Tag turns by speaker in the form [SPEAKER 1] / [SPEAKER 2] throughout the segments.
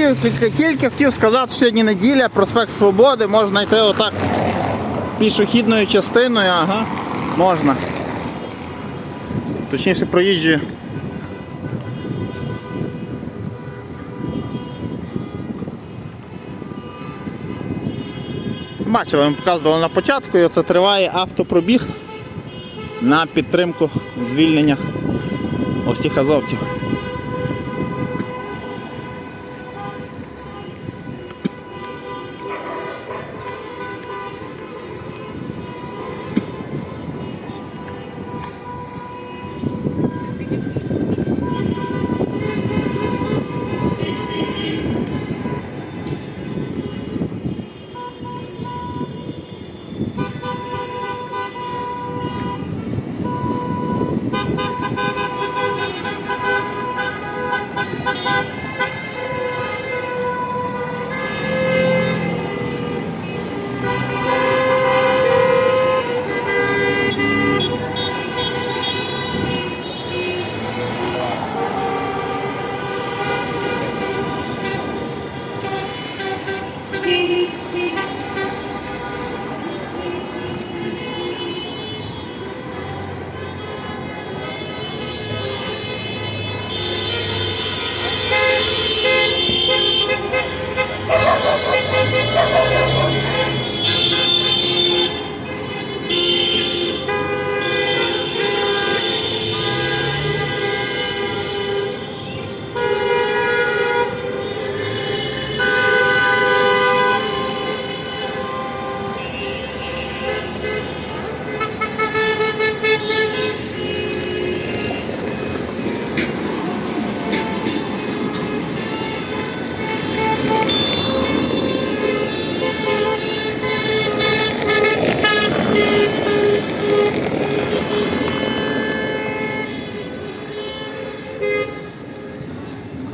[SPEAKER 1] Тільки, тільки хотів сказати, що сьогодні неділя, проспект Свободи, можна йти отак пішохідною частиною, ага, можна. Точніше проїжджою. Бачили, ми показували на початку, і це триває автопробіг на підтримку звільнення усіх азовців.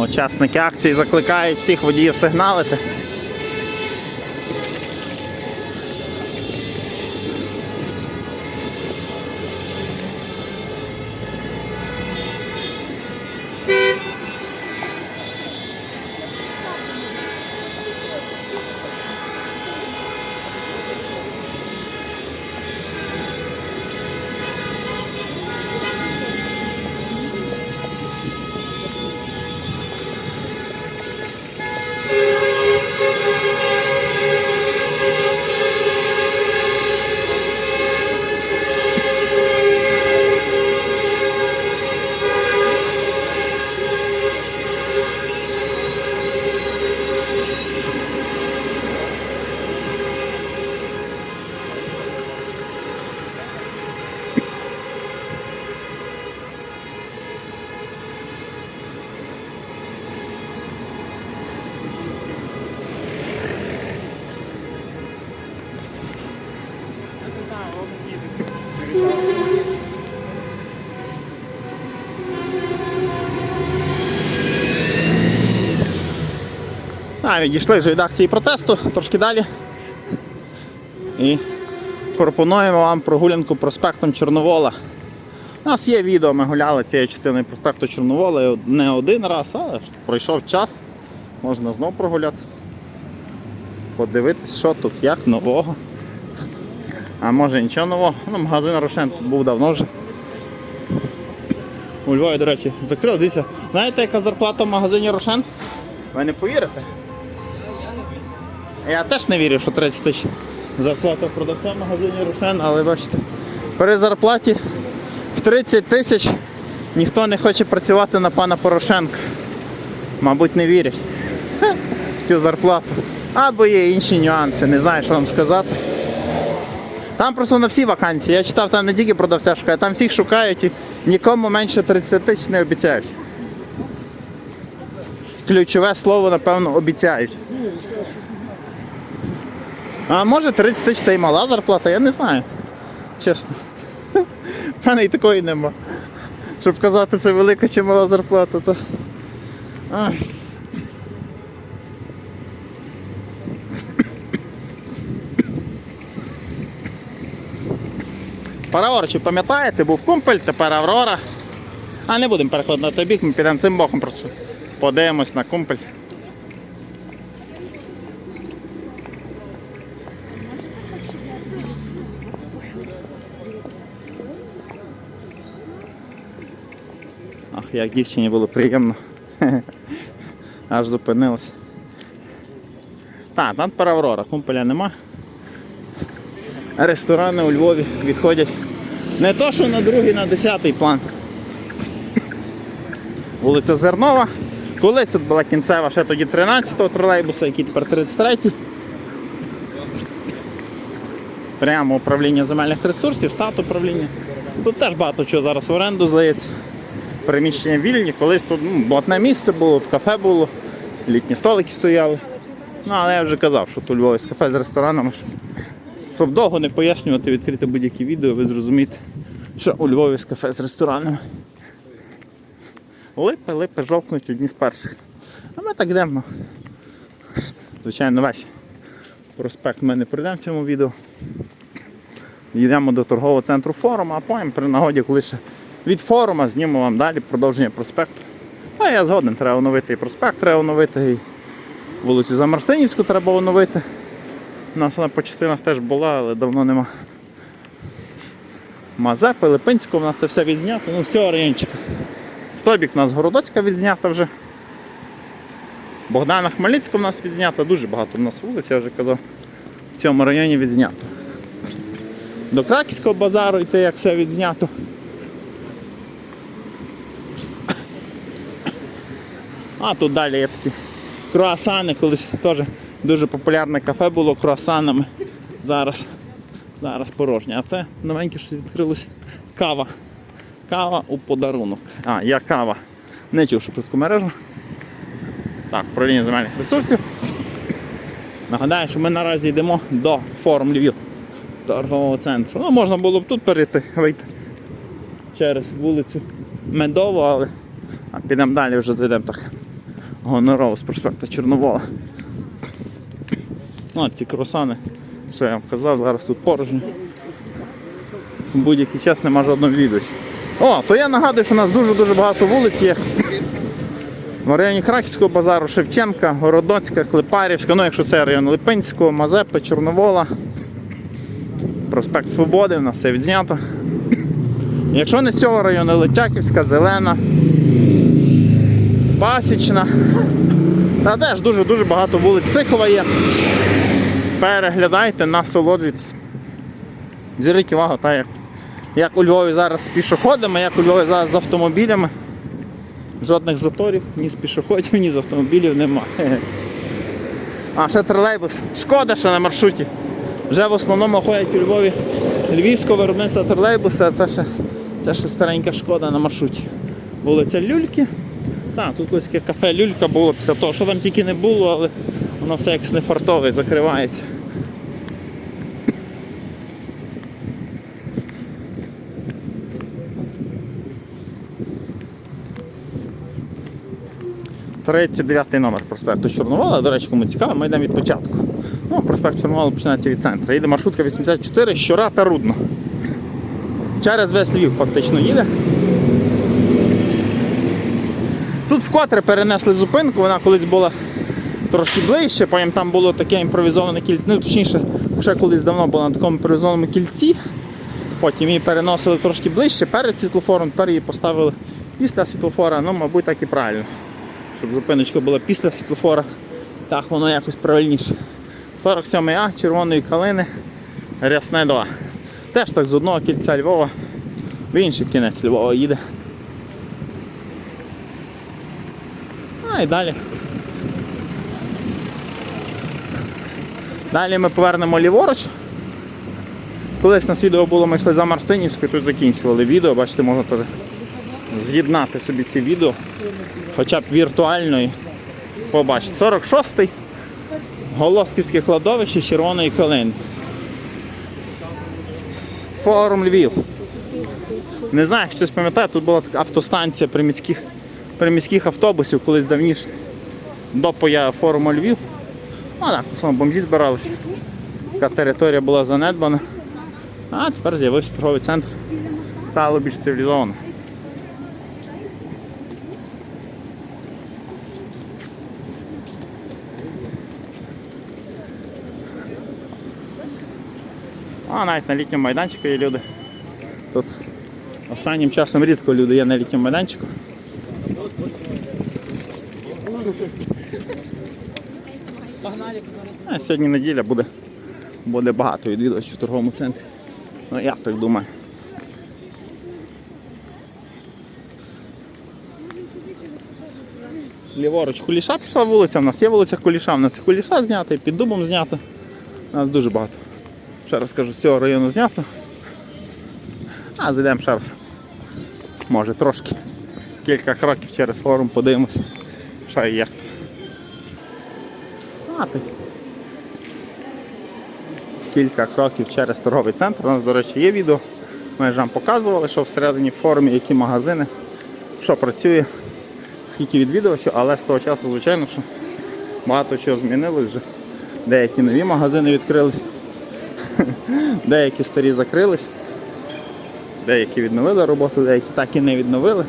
[SPEAKER 1] Учасники акції закликають всіх водіїв сигналити. А, відійшли вже від акції протесту, трошки далі. І пропонуємо вам прогулянку проспектом Чорновола. У нас є відео, ми гуляли цією частиною проспекту Чорновола не один раз, але пройшов час. Можна знов прогулятися. Подивитись, що тут, як нового. А може нічого нового. Ну, магазин Рошен тут був давно вже. У Львові, до речі, закрили. Дивіться, знаєте, яка зарплата в магазині Рошен? Ви не повірите? Я теж не вірю, що 30 тисяч зарплата продавця в магазині Рошен, але бачите, при зарплаті в 30 тисяч ніхто не хоче працювати на пана Порошенка. Мабуть, не вірять в цю зарплату. Або є інші нюанси, не знаю, що вам сказати. Там просто на всі вакансії. Я читав, там не тільки продавця шукають, там всіх шукають і нікому менше 30 тисяч не обіцяють. Ключове слово, напевно, обіцяють. А може 30 тисяч це і мала зарплата, я не знаю. Чесно. В мене і такої нема. Щоб казати, це велика чи мала зарплата, то. Ах. Параор, чи пам'ятаєте, був кумпель, тепер Аврора. А не будемо переходити на той бік, ми підемо цим боком просто подивимось на кумпель. Як дівчині було приємно. Аж зупинилась. Так, там тепер Аврора, кумпеля нема. Ресторани у Львові відходять не то, що на другий, на десятий план. Вулиця Зернова. Колись тут була кінцева ще тоді 13-го тролейбуса, який тепер 33-й. Прямо управління земельних ресурсів, стат управління. Тут теж багато чого зараз в оренду здається. Приміщення вільні, колись тут ну, одне місце було, тут кафе було, літні столики стояли. Ну, але я вже казав, що тут Львові з кафе з ресторанами. Щоб довго не пояснювати, відкрити будь-які відео, ви зрозумієте, що у Львові з кафе з ресторанами. Липи, липи жовкнуть одні з перших. А ми так йдемо. Звичайно, весь проспект ми не пройдемо в цьому відео. Йдемо до торгового центру форуму, а потім при нагоді, коли ще від форума знімемо вам далі продовження проспекту. А я згоден, треба оновити і проспект, треба оновити, і вулицю Замарстинівську треба оновити. У нас вона по частинах теж була, але давно нема. Мазепи, Липинського, у нас це все відзнято, ну з цього райончика. В той бік у нас Городоцька відзнята вже. Богдана Хмельницького в нас відзнято, дуже багато в нас вулиць, я вже казав, в цьому районі відзнято. До Краківського базару йти, як все відзнято. А тут далі є такі круасани, колись теж дуже популярне кафе було круасанами. Зараз, зараз порожнє. А це новеньке щось відкрилось. Кава. Кава у подарунок. А, я кава. Не чув, що таку мережу. Так, управління земельних ресурсів. Нагадаю, що ми наразі йдемо до форум Львів торгового центру. Ну, можна було б тут перейти, вийти через вулицю Медову, але підемо далі вже зайдемо так гонорово з проспекту Чорновола. Ну, ці кросани, що я вам казав, зараз тут порожньо. В будь-який час нема жодного відвідувача. О, то я нагадую, що у нас дуже-дуже багато вулиць є. В районі Краківського базару, Шевченка, Городоцька, Клепарівська, ну якщо це район Липинського, Мазепи, Чорновола. Проспект Свободи, у нас все відзнято. Якщо не з цього району Летяківська, Зелена, Пасічна. Та теж дуже-дуже багато вулиць Сихова є. Переглядайте, насолоджуйтесь. Зверніть увагу, так як, як у Львові зараз з пішоходами, як у Львові зараз з автомобілями. Жодних заторів, ні з пішоходів, ні з автомобілів нема. А ще тролейбус. Шкода, що на маршруті. Вже в основному ходять у Львові львівського виробництва тролейбуси, а це ще, це ще старенька шкода на маршруті. Вулиця Люльки. Так, тут колись кафе Люлька було після того, що там тільки не було, але воно все як снефартове, закривається. 39 номер проспекту Чорновола. До речі, кому цікаво, ми йдемо від початку. Ну, проспект Чорновола починається від центру. Їде маршрутка 84, щора та рудно. Через весь Львів фактично їде. Тут вкотре перенесли зупинку, вона колись була трошки ближче, потім там було таке імпровізоване кільце. Ну, точніше, ще колись давно було на такому імпровізованому кільці. Потім її переносили трошки ближче перед світлофором, тепер її поставили після світлофора. Ну, мабуть, так і правильно. Щоб зупиночка була після світлофора. Так воно якось правильніше. 47 А червоної калини, рясне 2. Теж так з одного кільця Львова в інший кінець Львова їде. І далі. Далі ми повернемо ліворуч. Колись нас відео було, ми йшли за Марстинівською, тут закінчували відео, бачите, можна теж з'єднати собі ці відео, хоча б віртуально і побачити. 46-й Голосківське кладовище Червоної калини. Форум Львів. Не знаю, як хтось пам'ятає, тут була автостанція приміських, приміських автобусів колись давніше до появи форуму Львів. Ну так, основному бомжі збиралися. Така територія була занедбана. А тепер з'явився торговий центр. Стало більш цивілізовано. А навіть на літньому майданчику є люди. Тут останнім часом рідко люди є на літньому майданчику. А сьогодні неділя буде, буде багато відвідувачів в торговому центрі. Ну я так думаю. Ліворуч куліша пішла вулиця, в нас є вулиця Куліша, в нас куліша знята, під дубом знято. У нас дуже багато. Ще раз кажу, з цього району знято. А зайдемо ще раз. Може трошки. Кілька кроків через форум подивимося. Що і як. Кілька кроків через торговий центр. У нас, до речі, є відео. Ми ж вам показували, що всередині форумі які магазини, що працює, скільки відвідувачів, але з того часу, звичайно, що багато чого змінилось вже. Деякі нові магазини відкрились, деякі старі закрились, деякі відновили роботу, деякі так і не відновили.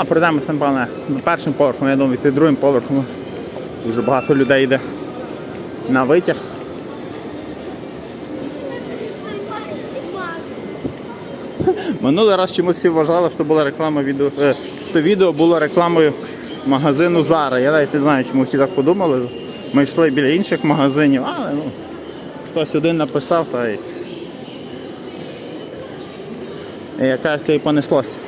[SPEAKER 1] А, пройдемося, на першим поверхом, я думаю, йти другим поверхом. Дуже багато людей йде на витяг. Минулий раз чомусь всі вважали, що була реклама відео, е, що відео було рекламою магазину Зара. Я навіть не знаю, чому всі так подумали. Ми йшли біля інших магазинів, але ну, хтось один написав та й. І як кажеться, і понеслося.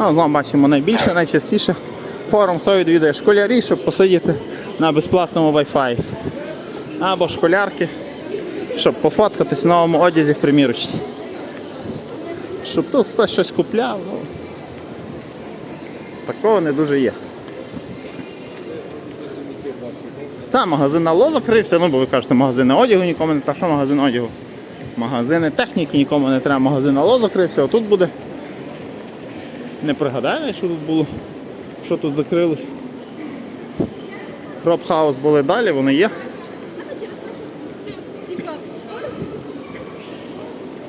[SPEAKER 1] Ну, знову бачимо найбільше, найчастіше форум, хто відвідує школярі, щоб посидіти на безплатному Wi-Fi. Або школярки, щоб пофоткатись в новому одязі в примірочні. Щоб тут хтось щось купляв. Ну, такого не дуже є. Та, магазин Алло закрився, ну бо ви кажете, магазини одягу нікому не треба. Що магазин одягу? Магазини техніки нікому не треба, магазин Алло закрився, а тут буде. Не пригадаю, що тут було, що тут закрилось. Кроп хаус були далі, вони є.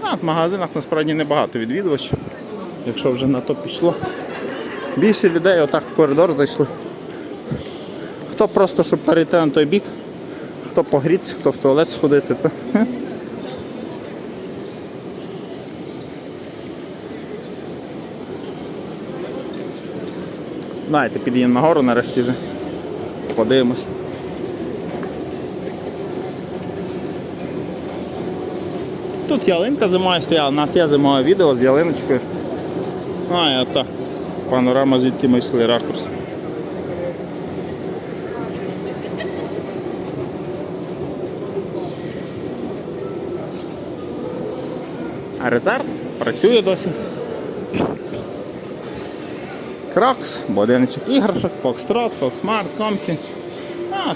[SPEAKER 1] А, в магазинах насправді небагато відвідувачів, якщо вже на то пішло. Більше людей отак в коридор зайшли. Хто просто, щоб перейти на той бік, хто погріться, хто в туалет сходити. Давайте під'їдемо нагору нарешті вже. Подивимось. Тут ялинка зимою стояла, у нас є зимове відео з ялиночкою. А, і ота панорама, звідки ми йшли, ракурс. А резерв працює досі. Крокс, будиночок іграшок, Фокстрот, Фоксмарт, Комфі. А.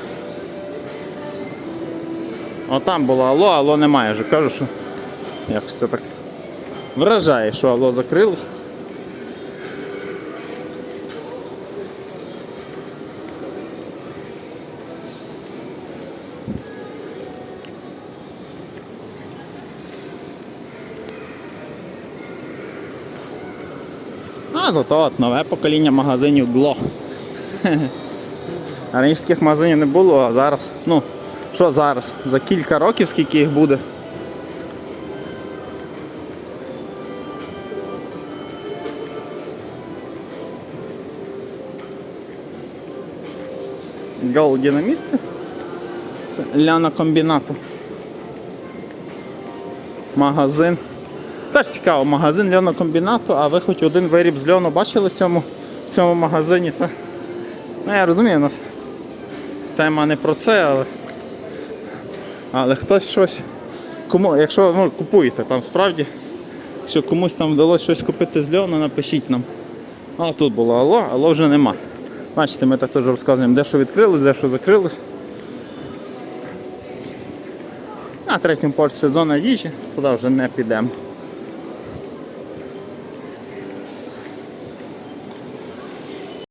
[SPEAKER 1] О, там було алло, алло немає вже. Кажу, що якось це так Вражає, що алло закрилось. А зато от нове покоління магазинів Гло. Раніше таких магазинів не було, а зараз, ну, що зараз? За кілька років скільки їх буде. Голді на місці. Це Ляна комбінату. Магазин. Теж цікаво, магазин льонокомбінату, а ви хоч один виріб з льону бачили в цьому, в цьому магазині? Та... Ну я розумію, у нас тема не про це, але. Але хтось щось. Кому, якщо ну, купуєте там справді, якщо комусь там вдалося щось купити з льону, напишіть нам. А тут було алло, алло вже нема. Бачите, ми так теж розказуємо, де що відкрилось, де що закрилось. На третьому поверсі зона їжі, туди вже не підемо.